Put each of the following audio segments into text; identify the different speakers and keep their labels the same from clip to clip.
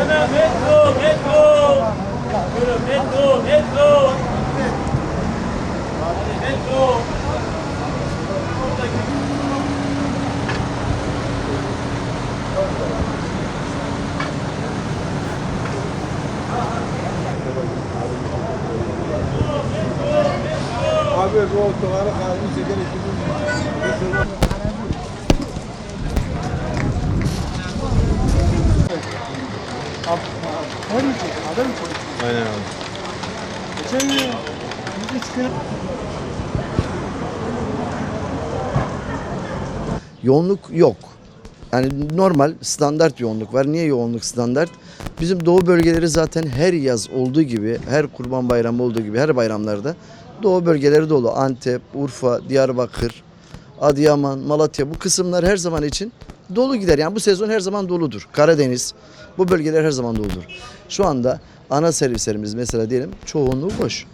Speaker 1: Hemen metro, metro. Buyurun metro, metro. Hadi metro.
Speaker 2: Abi bu otogarı kalmış şeker ekibim. Aynen abi.
Speaker 3: Yoğunluk yok. Yani normal standart yoğunluk var. Niye yoğunluk standart? Bizim doğu bölgeleri zaten her yaz olduğu gibi, her kurban bayramı olduğu gibi, her bayramlarda doğu bölgeleri dolu. Antep, Urfa, Diyarbakır, Adıyaman, Malatya bu kısımlar her zaman için dolu gider. Yani bu sezon her zaman doludur. Karadeniz bu bölgeler her zaman doludur. Şu anda ana servislerimiz mesela diyelim çoğunluğu boş.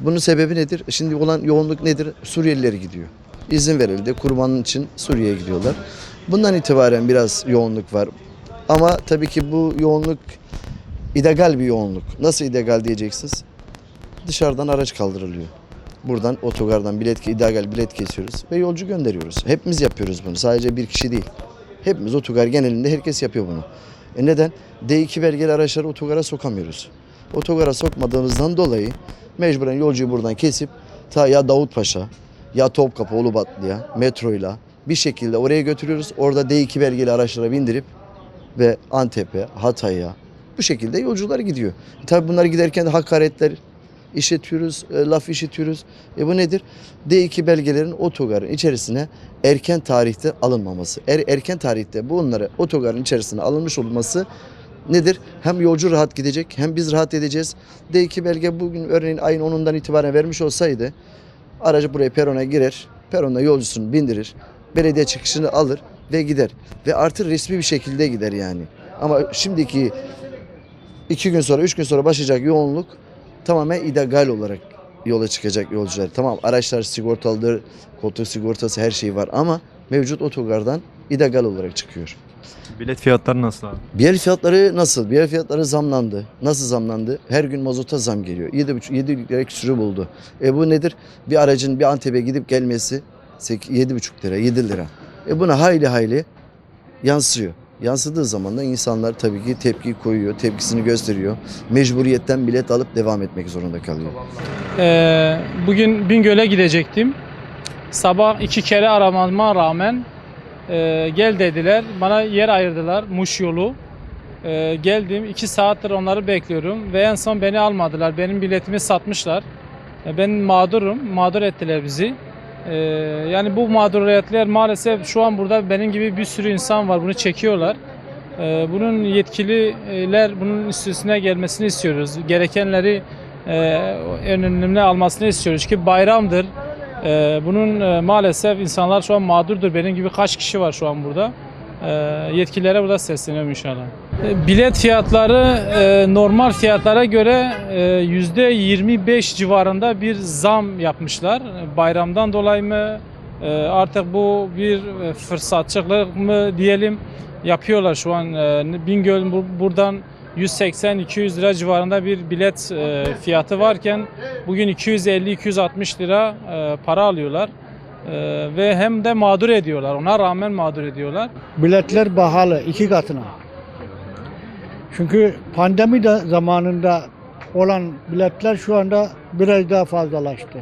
Speaker 3: Bunun sebebi nedir? Şimdi olan yoğunluk nedir? Suriyeliler gidiyor. İzin verildi. Kurbanın için Suriye'ye gidiyorlar. Bundan itibaren biraz yoğunluk var. Ama tabii ki bu yoğunluk ideal bir yoğunluk. Nasıl ideal diyeceksiniz? Dışarıdan araç kaldırılıyor. Buradan otogardan bilet ideal bilet kesiyoruz ve yolcu gönderiyoruz. Hepimiz yapıyoruz bunu. Sadece bir kişi değil. Hepimiz otogar genelinde herkes yapıyor bunu. E neden? D2 belgeli araçları otogara sokamıyoruz. Otogara sokmadığımızdan dolayı mecburen yolcuyu buradan kesip ta ya Davutpaşa ya Topkapı Ulubatlı'ya metroyla bir şekilde oraya götürüyoruz. Orada D2 belgeli araçlara bindirip ve Antep'e, Hatay'a bu şekilde yolcular gidiyor. E tabii bunlar giderken de hakaretler işitiyoruz, e, laf işitiyoruz. E bu nedir? D2 belgelerin otogarın içerisine erken tarihte alınmaması. Er, erken tarihte bunları otogarın içerisine alınmış olması nedir? Hem yolcu rahat gidecek hem biz rahat edeceğiz. D2 belge bugün örneğin ayın 10'undan itibaren vermiş olsaydı aracı buraya perona girer, peronda yolcusunu bindirir, belediye çıkışını alır ve gider. Ve artı resmi bir şekilde gider yani. Ama şimdiki iki gün sonra, üç gün sonra başlayacak yoğunluk tamamen ideal olarak yola çıkacak yolcular. Tamam araçlar sigortalıdır, koltuk sigortası her şey var ama mevcut otogardan ideal olarak çıkıyor.
Speaker 4: Bilet fiyatları nasıl abi?
Speaker 3: Biyer fiyatları nasıl? Biyer fiyatları zamlandı. Nasıl zamlandı? Her gün mazota zam geliyor. 7,5 7 lira küsürü buldu. E bu nedir? Bir aracın bir Antep'e gidip gelmesi 7,5 lira, 7 lira. E buna hayli hayli yansıyor. Yansıdığı zaman da insanlar tabii ki tepki koyuyor, tepkisini gösteriyor. Mecburiyetten bilet alıp devam etmek zorunda kalıyor.
Speaker 5: Ee, bugün Bingöl'e gidecektim. Sabah iki kere aramama rağmen e, gel dediler. Bana yer ayırdılar Muş yolu. E, geldim. iki saattir onları bekliyorum ve en son beni almadılar. Benim biletimi satmışlar. E, ben mağdurum. Mağdur ettiler bizi. E, yani bu mağduriyetler maalesef şu an burada benim gibi bir sürü insan var. Bunu çekiyorlar. E, bunun yetkililer bunun üstüne gelmesini istiyoruz. Gerekenleri e, önlemine almasını istiyoruz ki bayramdır. E, bunun e, maalesef insanlar şu an mağdurdur. Benim gibi kaç kişi var şu an burada. E, yetkililere burada sesleniyorum inşallah. E, bilet fiyatları e, normal fiyatlara göre e, %25 civarında bir zam yapmışlar. Bayramdan dolayı mı e, artık bu bir e, fırsatçılık mı diyelim yapıyorlar şu an. E, Bingöl bu- buradan 180-200 lira civarında bir bilet e, fiyatı varken bugün 250-260 lira e, para alıyorlar. E, ve hem de mağdur ediyorlar. Ona rağmen mağdur ediyorlar.
Speaker 6: Biletler pahalı iki katına. Çünkü pandemi de zamanında olan biletler şu anda biraz daha fazlalaştı.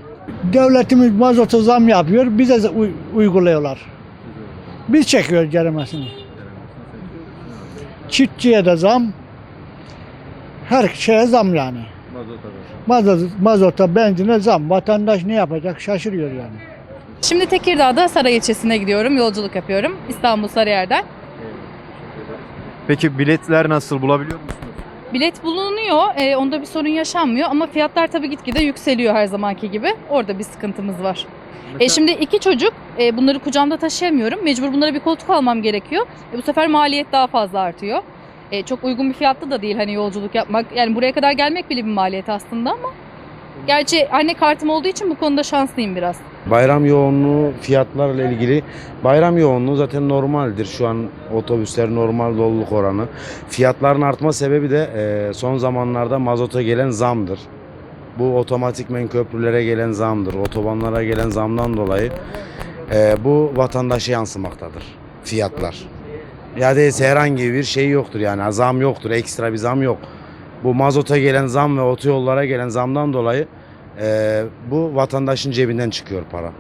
Speaker 6: Devletimiz mazota zam yapıyor, bize uyguluyorlar. Biz çekiyoruz ceremesini. Çiftçiye de zam, her şeye zam yani. Mazot, mazota, benzine zam. Vatandaş ne yapacak şaşırıyor yani.
Speaker 7: Şimdi Tekirdağ'da Saray ilçesine gidiyorum. Yolculuk yapıyorum. İstanbul Sarıyer'den.
Speaker 4: Peki biletler nasıl bulabiliyor musunuz?
Speaker 7: Bilet bulunuyor. e, onda bir sorun yaşanmıyor ama fiyatlar tabii gitgide yükseliyor her zamanki gibi. Orada bir sıkıntımız var. E, şimdi iki çocuk. e, bunları kucağımda taşıyamıyorum. Mecbur bunlara bir koltuk almam gerekiyor. E, bu sefer maliyet daha fazla artıyor. E, çok uygun bir fiyatlı da değil hani yolculuk yapmak. Yani buraya kadar gelmek bile bir maliyet aslında ama. Gerçi anne kartım olduğu için bu konuda şanslıyım biraz.
Speaker 8: Bayram yoğunluğu fiyatlarla ilgili bayram yoğunluğu zaten normaldir. Şu an otobüsler normal doluluk oranı. Fiyatların artma sebebi de e, son zamanlarda mazota gelen zamdır. Bu otomatikmen köprülere gelen zamdır. Otobanlara gelen zamdan dolayı e, bu vatandaşa yansımaktadır fiyatlar. Ya değilse herhangi bir şey yoktur yani zam yoktur ekstra bir zam yok. Bu mazota gelen zam ve otoyollara gelen zamdan dolayı bu vatandaşın cebinden çıkıyor para.